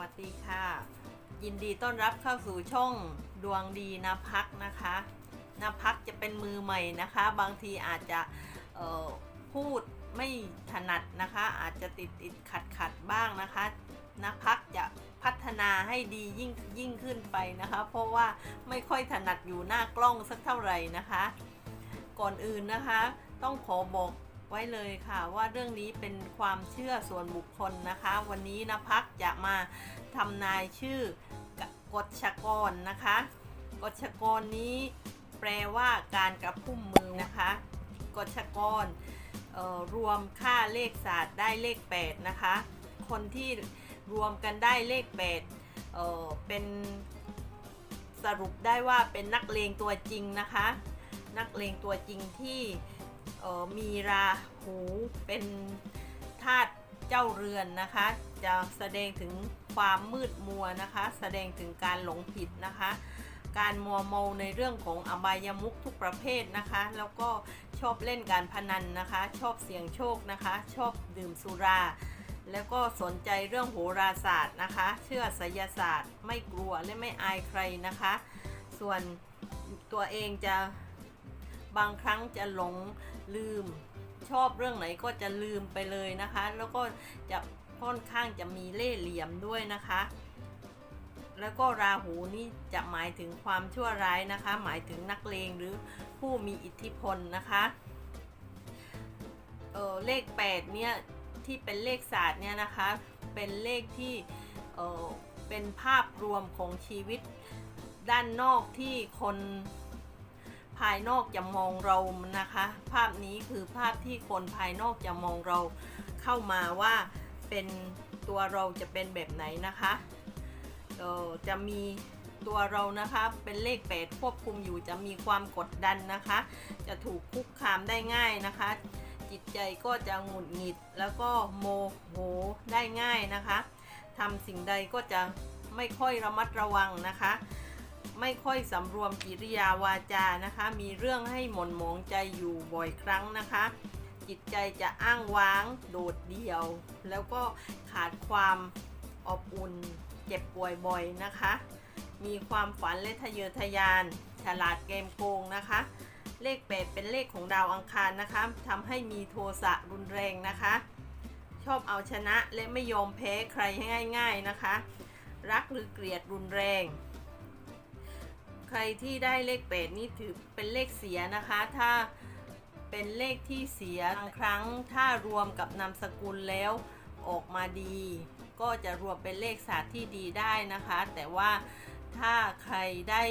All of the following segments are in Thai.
วัสดีค่ะ ยินดีต้อนรับเข้าสู่ช่องดวงดีนะพักนะคะนะพักจะเป็นมือใหม่นะคะ บางทีอาจจะพูดไม่ถนัดนะคะ อาจจะติดติดขัดขัดบ้างนะคะนะพักจะพัฒนาให้ดียิ่งยิ่งขึ้นไปนะคะ เพราะว่าไม่ค่อยถนัดอยู่หน้ากล้องสักเท่าไหร่นะคะ ก่อนอื่นนะคะ ต้องขอบอก ไว้เลยค่ะ ว่าเรื่องนี้เป็นความเชื่อส่วนบุคคลนะคะ วันนี้นะพักจะมาทำนายชื่อกฎชกรนะคะกฎชกรนี้แปลว่าการกระพุ่มมือนะคะกฎชกรเอ่อรวมค่าเลขศาสตร์ได้เลข 8 นะคะ คนที่รวมกันได้เลข 8เเป็นสรุปได้ว่าเป็นนักเลงตัวจริงนะคะ นักเลงตัวจริงที่ ออมีราหูเป็นธาตุเจ้าเรือนนะคะ จะแสดงถึงความมืดมัวนะคะ แสดงถึงการหลงผิดนะคะ การมัวเมาในเรื่องของอบายมุขทุกประเภทนะคะ แล้วก็ชอบเล่นการพนันนะคะ ชอบเสี่ยงโชคนะคะ ชอบดื่มสุรา แล้วก็สนใจเรื่องโหราศาสตร์นะคะ เชื่อไสยศาสตร์ ไม่กลัวและไม่อายใครนะคะ ส่วนตัวเองจะบางครั้งจะหลง ลืมชอบเรื่องไหนก็จะลืมไปเลยนะคะ แล้วก็จะค่อนข้างจะมีเล่ห์เหลี่ยมด้วยนะคะ แล้วก็ราหูนี่จะหมายถึงความชั่วร้ายนะคะ หมายถึงนักเลงหรือผู้มีอิทธิพลนะคะเออเลข8เนี่ยที่เป็นเลขศาสตร์เนี่ยนะคะเป็นเลขที่เออเป็นภาพรวมของชีวิตด้านนอกที่คน ภายนอกจะมองเรานะคะ ภาพนี้คือภาพที่คนภายนอกจะมองเราเข้ามาว่าเป็นตัวเราจะเป็นแบบไหนนะคะจะมีตัวเรานะคะเป็นเลขแปดควบคุมอยู่จะมีความกดดันนะคะ จะถูกคุกคามได้ง่ายนะคะ จิตใจก็จะหงุดหงิดแล้วก็โมโหได้ง่ายนะคะทำสิ่งใดก็จะไม่ค่อยระมัดระวังนะคะ ไม่ค่อยสำรวมกิริยาวาจานะคะ มีเรื่องให้หม่นหมองใจอยู่บ่อยครั้งนะคะ จิตใจจะอ้างว้าง โดดเดี่ยว แล้วก็ขาดความอบอุ่น เจ็บป่วยบ่อยนะคะ มีความฝันและทะเยอทะยาน ฉลาดเกมโกงนะคะ เลขแปดเป็นเลขของดาวอังคารนะคะทำให้มีโทสะรุนแรงนะคะ ชอบเอาชนะและไม่ยอมแพ้ใครให้ง่ายๆนะคะ รักหรือเกลียดรุนแรง ใครที่ได้เลขแปดนี่ถือเป็นเลขเสียนะคะ ถ้าเป็นเลขที่เสียบางครั้งถ้ารวมกับนามสกุลแล้วออกมาดี ก็จะรวมเป็นเลขศาสตร์ที่ดีได้นะคะ แต่ว่าถ้าใครได้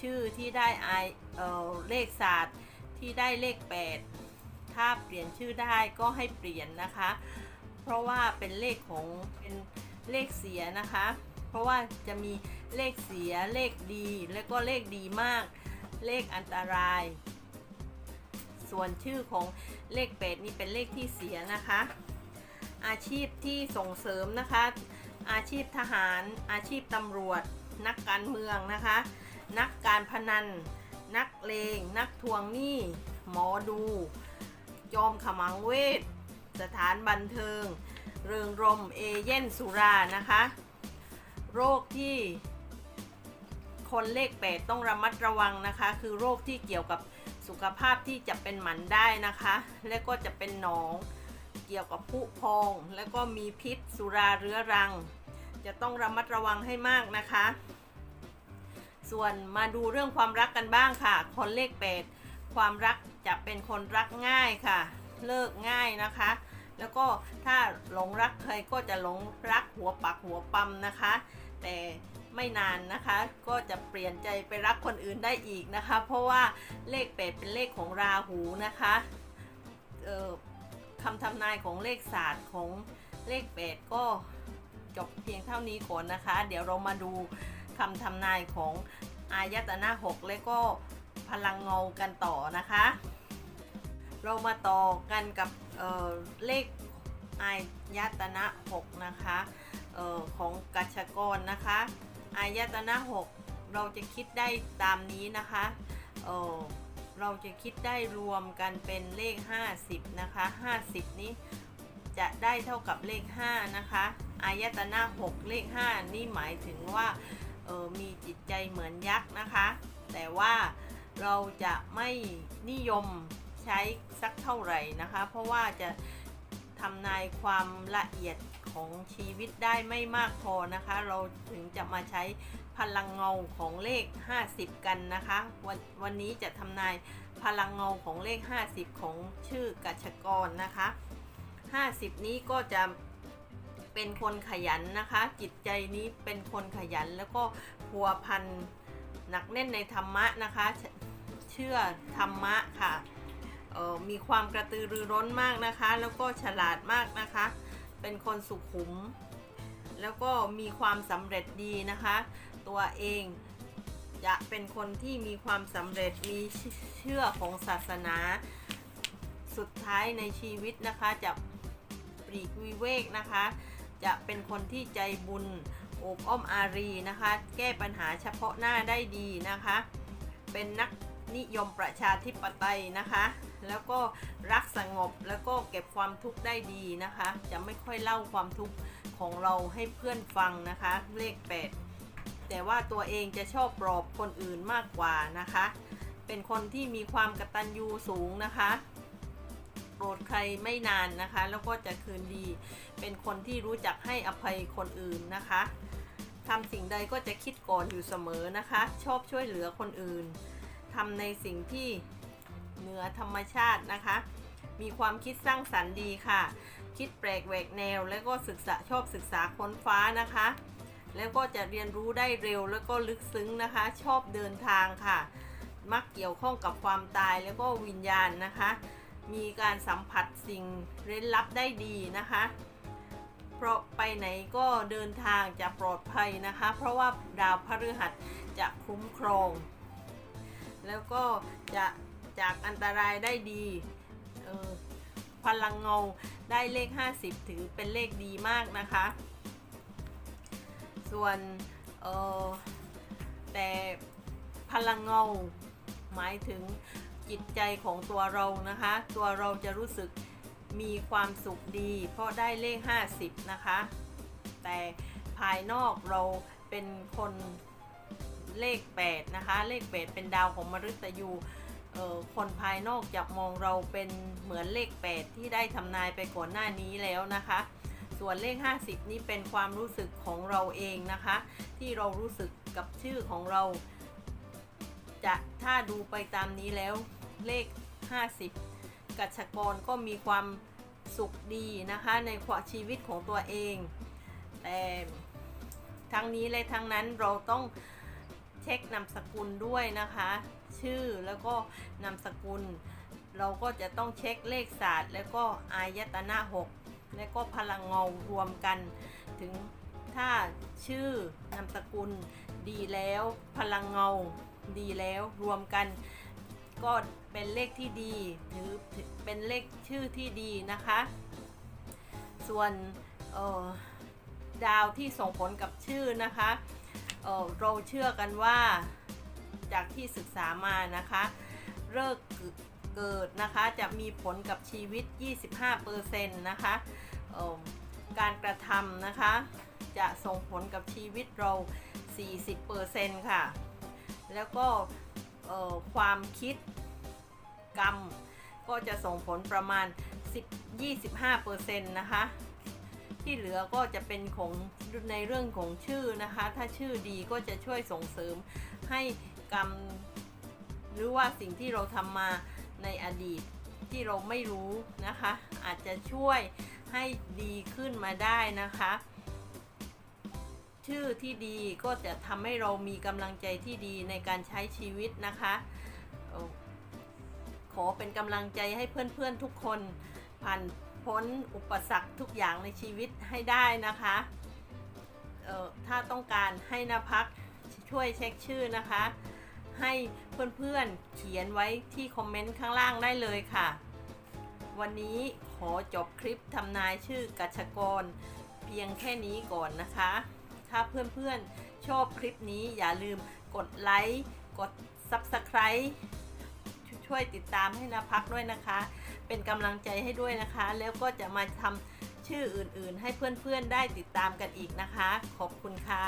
ชื่อที่ได้ไอเออเลขศาสตร์ที่ได้เลข 8 ถ้าเปลี่ยนชื่อได้ก็ให้เปลี่ยนนะคะ เพราะว่าเป็นเลขของเป็นเลขเสียนะคะ เพราะว่าจะมีเลขเสียเลขดี และก็เลขดีมาก เลขอันตราย ส่วนชื่อของเลขเป็ดนี่เป็นเลขที่เสียนะคะ อาชีพที่ส่งเสริมนะคะ อาชีพทหาร อาชีพตำรวจ นักการเมืองนะคะ นักการพนัน นักเลง นักทวงหนี้ หมอดู จอมขมังเวทสถานบันเทิง เริงรมเอเย่นสุรานะคะ โรคที่คนเลขแปดต้องระมัดระวังนะคะ คือโรคที่เกี่ยวกับสุขภาพที่จะเป็นหมันได้นะคะ และก็จะเป็นหนองเกี่ยวกับผุพอง และก็มีพิษสุราเรื้อรัง จะต้องระมัดระวังให้มากนะคะ ส่วนมาดูเรื่องความรักกันบ้างค่ะ คนเลขแปดความรักจะเป็นคนรักง่ายค่ะ เลิกง่ายนะคะ แล้วก็ถ้าหลงรักใครก็จะหลงรักหัวปักหัวปั๊มนะคะ แต่ไม่นานนะคะ ก็จะเปลี่ยนใจไปรักคนอื่นได้อีกนะคะ เพราะว่าเลขแปดเป็นเลขของราหูนะคะคำทำนายของเลขศาสตร์ของเลขแปดก็จบเพียงเท่านี้ก่อนนะคะ เดี๋ยวเรามาดูคำทำนายของอายตนะหกและก็พลังเงากันต่อนะคะ เรามาต่อกันกับเเลขอายตนะ6นะคะ ออของกัจฉกรนะคะ อายตนะ 6 เราจะคิดได้ตามนี้นะคะเออเราจะคิดได้รวมกันเป็นเลข 50 นะคะ 50 นี้จะได้เท่ากับเลข 5 นะคะ อายตนะหกเลขห้านี่หมายถึงว่าออมีจิตใจเหมือนยักษ์นะคะ แต่ว่าเราจะไม่นิยมใช้สักเท่าไหร่นะคะ เพราะว่าจะ ทำนายความละเอียดของชีวิตได้ไม่มากพอนะคะ เราถึงจะมาใช้พลังเงาของเลข 50 กันนะคะวันวันนี้จะทำนายพลังเงาของเลข 50 ของชื่อกัชกรนะคะ 50 นี้ก็จะเป็นคนขยันนะคะ จิตใจนี้เป็นคนขยันแล้วก็พัวพันหนักแน่นในธรรมะนะคะ เช,ชื่อธรรมะค่ะ มีความกระตือรือร้นมากนะคะ แล้วก็ฉลาดมากนะคะ เป็นคนสุขุม แล้วก็มีความสำเร็จดีนะคะ ตัวเองจะเป็นคนที่มีความสำเร็จมีเชื่อของศาสนา สุดท้ายในชีวิตนะคะจะปลีกวิเวกนะคะ จะเป็นคนที่ใจบุญโอบอ้อมอารีนะคะ แก้ปัญหาเฉพาะหน้าได้ดีนะคะ เป็นนักนิยมประชาธิปไตยนะคะ แล้วก็รักสงบแล้วก็เก็บความทุกข์ได้ดีนะคะ จะไม่ค่อยเล่าความทุกข์ของเราให้เพื่อนฟังนะคะ เลข 8 แต่ว่าตัวเองจะชอบปลอบคนอื่นมากกว่านะคะ เป็นคนที่มีความกตัญญูสูงนะคะโปรดใครไม่นานนะคะ แล้วก็จะคืนดี เป็นคนที่รู้จักให้อภัยคนอื่นนะคะทำสิ่งใดก็จะคิดก่อนอยู่เสมอนะคะ ชอบช่วยเหลือคนอื่นทำในสิ่งที่ เหนือธรรมชาตินะคะ มีความคิดสร้างสรรค์ดีค่ะ คิดแปลกแหวกแนว แล้วก็ศึกษาชอบศึกษาค้นฟ้านะคะ แล้วก็จะเรียนรู้ได้เร็วแล้วก็ลึกซึ้งนะคะ ชอบเดินทางค่ะ มักเกี่ยวข้องกับความตายแล้วก็วิญญาณนะคะ มีการสัมผัสสิ่งเร้นลับได้ดีนะคะเพราะไปไหนก็เดินทางจะปลอดภัยนะคะ เพราะว่าดาวพฤหัสจะคุ้มครอง แล้วก็จะ จากอันตรายได้ดีออพลังเงาได้เลข 50 ถือเป็นเลขดีมากนะคะ ส่วนออแต่พลังเงาหมายถึงจิตใจของตัวเรานะคะ ตัวเราจะรู้สึกมีความสุขดี เพราะได้เลข 50 นะคะ แต่ภายนอกเราเป็นคนเลข 8 นะคะ เลข 8 เป็นดาวของมฤตยู คนภายนอกจะมองเราเป็นเหมือนเลข 8 ที่ได้ทำนายไปก่อนหน้านี้แล้วนะคะ ส่วนเลข 50 นี้เป็นความรู้สึกของเราเองนะคะ ที่เรารู้สึกกับชื่อของเรา จะถ้าดูไปตามนี้แล้วเลข 50 กัจกรก็มีความสุขดีนะคะในความชีวิตของตัวเอง แต่ทั้งนี้และทั้งนั้นเราต้องเช็คนามสกุลด้วยนะคะ ชื่อแล้วก็นามสกุล เราก็จะต้องเช็คเลขศาสตร์ แล้วก็อายตนะ 6 และก็พลังเงารวมกัน ถึงถ้าชื่อนามสกุลดีแล้วพลังเงาดีแล้วรวมกัน ก็เป็นเลขที่ดีหรือเป็นเลขชื่อที่ดีนะคะ ส่วนออดาวที่ส่งผลกับชื่อนะคะเออเราเชื่อกันว่า จากที่ศึกษามานะคะเลิกเกิดนะคะจะมีผลกับชีวิต 25%นะคะเอ่อการกระทำนะคะ จะส่งผลกับชีวิตเรา 40%ค่ะ แล้วก็ความคิดกรรมก็จะส่งผลประมาณ 10 25%นะคะ ที่เหลือก็จะเป็นของในเรื่องของชื่อนะคะ ถ้าชื่อดีก็จะช่วยส่งเสริมให้ กรรม หรือว่าสิ่งที่เราทำมาในอดีตที่เราไม่รู้นะคะ อาจจะช่วยให้ดีขึ้นมาได้นะคะ ชื่อที่ดีก็จะทำให้เรามีกำลังใจที่ดีในการใช้ชีวิตนะคะขอเป็นกำลังใจให้เพื่อนๆทุกคนผ่านพ้นอุปสรรคทุกอย่างในชีวิตให้ได้นะคะถ้าต้องการให้นภักช่วยเช็คชื่อนะคะ ให้เพื่อนๆเขียนไว้ที่คอมเมนต์ข้างล่างได้เลยค่ะ วันนี้ขอจบคลิปทำนายชื่อกัชกร เพียงแค่นี้ก่อนนะคะ ถ้าเพื่อนๆชอบคลิปนี้อย่าลืมกดไลค์ กด Subscribe ช่วยติดตามให้นะพักด้วยนะคะ เป็นกำลังใจให้ด้วยนะคะ แล้วก็จะมาทำชื่ออื่นๆ ให้เพื่อนๆได้ติดตามกันอีกนะคะ ขอบคุณค่ะ